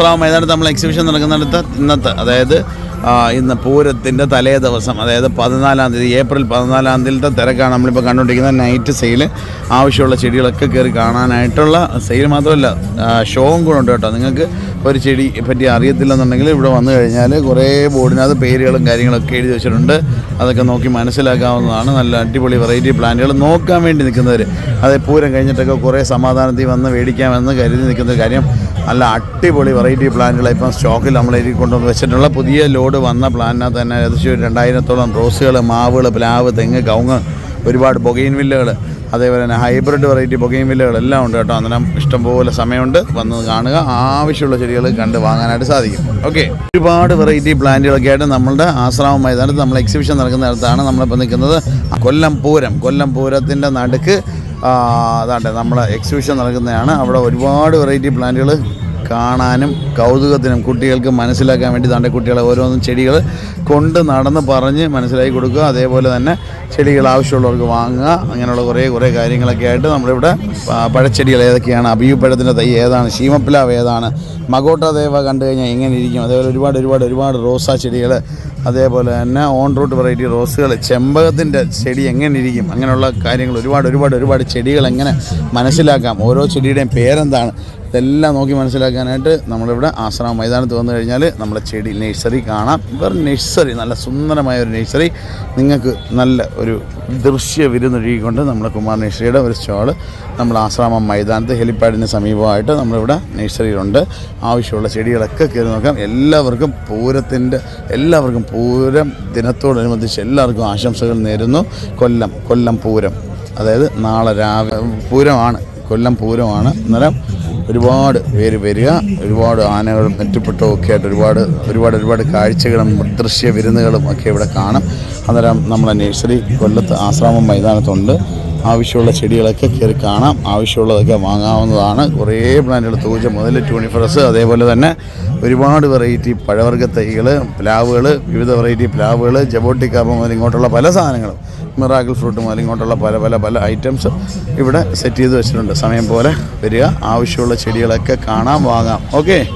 ആശ്രാമ മൈതാനത്ത് നമ്മൾ എക്സിബിഷൻ നടക്കുന്നിടത്ത് ഇന്നത്തെ അതായത് ഇന്ന് പൂരത്തിന്റെ തലേ ദിവസം അതായത് പതിനാലാം തീയതി ഏപ്രിൽ പതിനാലാം തീയതിയിലത്തെ തിരക്കാണ് നമ്മളിപ്പോൾ കണ്ടുകൊണ്ടിരിക്കുന്നത്. നൈറ്റ് സെയിൽ ആവശ്യമുള്ള ചെടികളൊക്കെ കയറി കാണാനായിട്ടുള്ള സെയിൽ മാത്രമല്ല ഷോവും കൂടെ ഉണ്ട് കേട്ടോ. നിങ്ങൾക്ക് ഒരു ചെടി പറ്റി അറിയത്തില്ലെന്നുണ്ടെങ്കിൽ ഇവിടെ വന്നു കഴിഞ്ഞാൽ കുറേ ബോർഡിനകത്ത് പേരുകളും കാര്യങ്ങളൊക്കെ എഴുതി വെച്ചിട്ടുണ്ട്. അതൊക്കെ നോക്കി മനസ്സിലാക്കാവുന്നതാണ്. നല്ല അടിപൊളി വെറൈറ്റി പ്ലാന്റുകൾ നോക്കാൻ വേണ്ടി നിൽക്കുന്നവർ അതേ പൂരം കഴിഞ്ഞിട്ടൊക്കെ കുറേ സമാധാനത്തിൽ വന്ന് മേടിക്കാമെന്ന് കരുതി നിൽക്കുന്ന കാര്യം. നല്ല അടിപൊളി വെറൈറ്റി പ്ലാന്റുകൾ ഇപ്പം സ്റ്റോക്കിൽ നമ്മൾ എഴുതി കൊണ്ടുവന്ന് വെച്ചിട്ടുള്ള പുതിയ ലോഡ് വന്ന പ്ലാനിനകത്ത് തന്നെ ഏകദേശം രണ്ടായിരത്തോളം റോസുകൾ മാവുകൾ പ്ലാവ് തെങ്ങ് കവുങ്ങ് ഒരുപാട് ബൊഗൈൻ വില്ലകൾ അതേപോലെ തന്നെ ഹൈബ്രിഡ് വെറൈറ്റി ബൊഗൈൻ വില്ലകൾ എല്ലാം ഉണ്ട് കേട്ടോ. അന്നേരം ഇഷ്ടംപോലെ സമയമുണ്ട്. വന്ന് കാണുക. ആവശ്യമുള്ള ചെടികൾ കണ്ട് വാങ്ങാനായിട്ട് സാധിക്കും. ഓക്കെ ഒരുപാട് വെറൈറ്റി പ്ലാന്റുകളൊക്കെ ആയിട്ട് നമ്മളുടെ ആശ്രാമം മൈതാനത്ത് നമ്മൾ എക്സിബിഷൻ നടക്കുന്ന നടക്കുന്നിടത്താണ് നമ്മളിപ്പോൾ നിൽക്കുന്നത്. കൊല്ലം പൂരം. കൊല്ലം പൂരത്തിന്റെ നടുക്ക് അതാണ്ട് നമ്മളെ എക്സിബിഷൻ നടക്കുന്നതാണ്. അവിടെ ഒരുപാട് വെറൈറ്റി പ്ലാന്റുകൾ കാണാനും കൗതുകത്തിനും കുട്ടികൾക്ക് മനസ്സിലാക്കാൻ വേണ്ടി തന്റെ കുട്ടികളെ ഓരോന്നും ചെടികൾ കൊണ്ട് നടന്ന് പറഞ്ഞ് മനസ്സിലാക്കി കൊടുക്കുക. അതേപോലെ തന്നെ ചെടികൾ ആവശ്യമുള്ളവർക്ക് വാങ്ങുക. അങ്ങനെയുള്ള കുറേ കുറേ കാര്യങ്ങളൊക്കെ ആയിട്ട് നമ്മളിവിടെ പഴച്ചെടികൾ ഏതൊക്കെയാണ്? അബിയുപ്പഴത്തിന്റെ തൈ ഏതാണ്? ശീമപ്പിലാവ് ഏതാണ്? മകോട്ട ദേവ കണ്ടു കഴിഞ്ഞാൽ എങ്ങനെ ഇരിക്കും. അതേപോലെ ഒരുപാട് ഒരുപാട് ഒരുപാട് റോസാ ചെടികൾ. അതേപോലെ തന്നെ ഓൺ റൂട്ട് വെറൈറ്റി റോസുകൾ. ചെമ്പകത്തിന്റെ ചെടി എങ്ങനെ ഇരിക്കും? അങ്ങനെയുള്ള കാര്യങ്ങൾ ഒരുപാട് ഒരുപാട് ഒരുപാട് ചെടികൾ എങ്ങനെ മനസ്സിലാക്കാം? ഓരോ ചെടിയുടെയും പേരെന്താണ്? ഇതെല്ലാം നോക്കി മനസ്സിലാക്കാനായിട്ട് നമ്മളിവിടെ ആശ്രമ മൈതാനത്ത് വന്നു കഴിഞ്ഞാൽ നമ്മുടെ ചെടി നഴ്സറി കാണാം. ഇവർ നഴ്സറി നല്ല സുന്ദരമായ ഒരു നഴ്സറി നിങ്ങൾക്ക് നല്ല ഒരു ദൃശ്യ വിരുന്നൊഴുകിക്കൊണ്ട് നമ്മുടെ കുമാർ നഴ്സറിയുടെ ഒരു സ്റ്റാൾ നമ്മൾ ആശ്രമം മൈതാനത്ത് ഹെലിപ്പാഡിന് സമീപമായിട്ട് നമ്മളിവിടെ നഴ്സറിയിലുണ്ട് ആവശ്യമുള്ള ചെടികളൊക്കെ കയറി നോക്കാം. എല്ലാവർക്കും പൂരത്തിന്റെ എല്ലാവർക്കും പൂരം ദിനത്തോടനുബന്ധിച്ച് എല്ലാവർക്കും ആശംസകൾ നേരുന്നു. കൊല്ലം കൊല്ലം പൂരം. അതായത് നാളെ രാവിലെ പൂരമാണ്. കൊല്ലം പൂരമാണ്. അന്നേരം ഒരുപാട് പേര് വരിക ഒരുപാട് ആനകളും മെറ്റപ്പെട്ടും ഒക്കെ ആയിട്ട് ഒരുപാട് ഒരുപാട് ഒരുപാട് കാഴ്ചകളും ദൃശ്യ വിരുന്നുകളും ഒക്കെ ഇവിടെ കാണും. അന്നേരം നമ്മളെ നഴ്സറി കൊല്ലത്ത് ആശ്രാമം മൈതാനത്തുണ്ട്. ആവശ്യമുള്ള ചെടികളൊക്കെ കയറി കാണാം. ആവശ്യമുള്ളതൊക്കെ വാങ്ങാവുന്നതാണ്. കുറേ പ്ലാന്റുകൾ തൂജ മുതൽ ട്യൂണിഫറസ് അതേപോലെ തന്നെ ഒരുപാട് വെറൈറ്റി പഴവർഗ തൈകൾ പ്ലാവുകൾ വിവിധ വെറൈറ്റി പ്ലാവുകൾ ജബോട്ടിക്കാപ്പ മുതൽ ഇങ്ങോട്ടുള്ള പല സാധനങ്ങളും മിറാക്കിൾ ഫ്രൂട്ട് മുതൽ ഇങ്ങോട്ടുള്ള പല പല പല ഐറ്റംസ് ഇവിടെ സെറ്റ് ചെയ്ത് വെച്ചിട്ടുണ്ട്. സമയം പോലെ വരിക. ആവശ്യമുള്ള ചെടികളൊക്കെ കാണാം വാങ്ങാം. ഓക്കെ